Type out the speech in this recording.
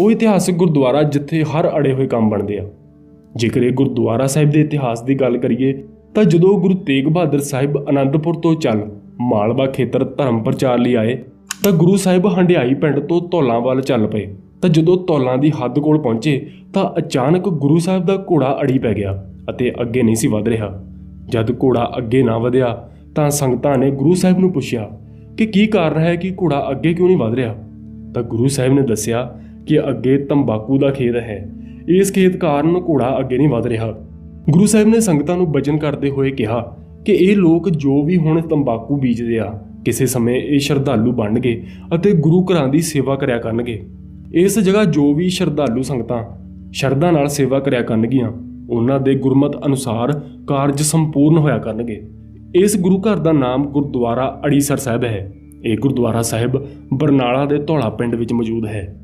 ਉਹ ਇਤਿਹਾਸਕ ਗੁਰਦੁਆਰਾ ਜਿੱਥੇ ਹਰ ਅੜੇ ਹੋਏ ਕੰਮ ਬਣਦੇ ਆ। ਜੇਕਰ ਇਹ ਗੁਰਦੁਆਰਾ ਸਾਹਿਬ ਦੇ ਇਤਿਹਾਸ ਦੀ ਗੱਲ ਕਰੀਏ, ਤਾਂ ਜਦੋਂ ਗੁਰੂ ਤੇਗ ਬਹਾਦਰ ਸਾਹਿਬ ਅਨੰਦਪੁਰ ਤੋਂ ਚੱਲ ਮਾਲਵਾ ਖੇਤਰ ਧਰਮ ਪ੍ਰਚਾਰ ਲਈ ਆਏ, ਤਾਂ ਗੁਰੂ ਸਾਹਿਬ ਹੰਡਿਆਈ ਪਿੰਡ ਤੋਂ ਧੌਲਾਂ ਵੱਲ ਚੱਲ ਪਏ। ਤਾਂ ਜਦੋਂ ਧੌਲਾਂ ਦੀ ਹੱਦ ਕੋਲ ਪਹੁੰਚੇ, ਤਾਂ ਅਚਾਨਕ ਗੁਰੂ ਸਾਹਿਬ ਦਾ ਘੋੜਾ ਅੜੀ ਪੈ ਗਿਆ ਅਤੇ ਅੱਗੇ ਨਹੀਂ ਸੀ ਵਧ ਰਿਹਾ। ਜਦ ਘੋੜਾ ਅੱਗੇ ਨਾ ਵਧਿਆ, ਤਾਂ ਸੰਗਤਾਂ ਨੇ ਗੁਰੂ ਸਾਹਿਬ ਨੂੰ ਪੁੱਛਿਆ ਕਿ ਕੀ ਕਾਰਨ ਹੈ ਕਿ ਘੋੜਾ ਅੱਗੇ ਕਿਉਂ ਨਹੀਂ ਵਧ ਰਿਹਾ? ਤਾਂ ਗੁਰੂ ਸਾਹਿਬ ਨੇ ਦੱਸਿਆ ਕਿ ਅੱਗੇ ਤੰਬਾਕੂ ਦਾ ਖੇਤ ਹੈ। ਇਸ ਖੇਤ ਕਾਰਨ ਘੋੜਾ ਅੱਗੇ ਨਹੀਂ ਵਧ ਰਿਹਾ। ਗੁਰੂ ਸਾਹਿਬ ਨੇ ਸੰਗਤਾਂ ਨੂੰ ਬਚਨ ਕਰਦੇ ਹੋਏ ਕਿਹਾ ਕਿ ਇਹ ਲੋਕ ਜੋ ਵੀ ਹੁਣ ਤੰਬਾਕੂ ਬੀਜਦੇ ਆ, ਕਿਸੇ ਸਮੇਂ ਇਹ ਸ਼ਰਧਾਲੂ ਬਣਨਗੇ ਅਤੇ ਗੁਰੂ ਘਰਾਂ ਦੀ ਸੇਵਾ ਕਰਿਆ ਕਰਨਗੇ। ਇਸ ਜਗ੍ਹਾ ਜੋ ਵੀ ਸ਼ਰਧਾਲੂ ਸੰਗਤਾਂ ਸ਼ਰਧਾ ਨਾਲ ਸੇਵਾ ਕਰਿਆ ਕਰਨਗੀਆਂ, ਉਹਨਾਂ ਦੇ ਗੁਰਮਤ ਅਨੁਸਾਰ ਕਾਰਜ ਸੰਪੂਰਨ ਹੋਇਆ ਕਰਨਗੇ। ਇਸ ਗੁਰੂ ਘਰ ਦਾ ਨਾਮ ਗੁਰਦੁਆਰਾ ਅੜੀਸਰ ਸਾਹਿਬ ਹੈ। ਇਹ ਗੁਰਦੁਆਰਾ ਸਾਹਿਬ ਬਰਨਾਲਾ ਦੇ ਧੌਲਾ ਪਿੰਡ ਵਿੱਚ ਮੌਜੂਦ ਹੈ।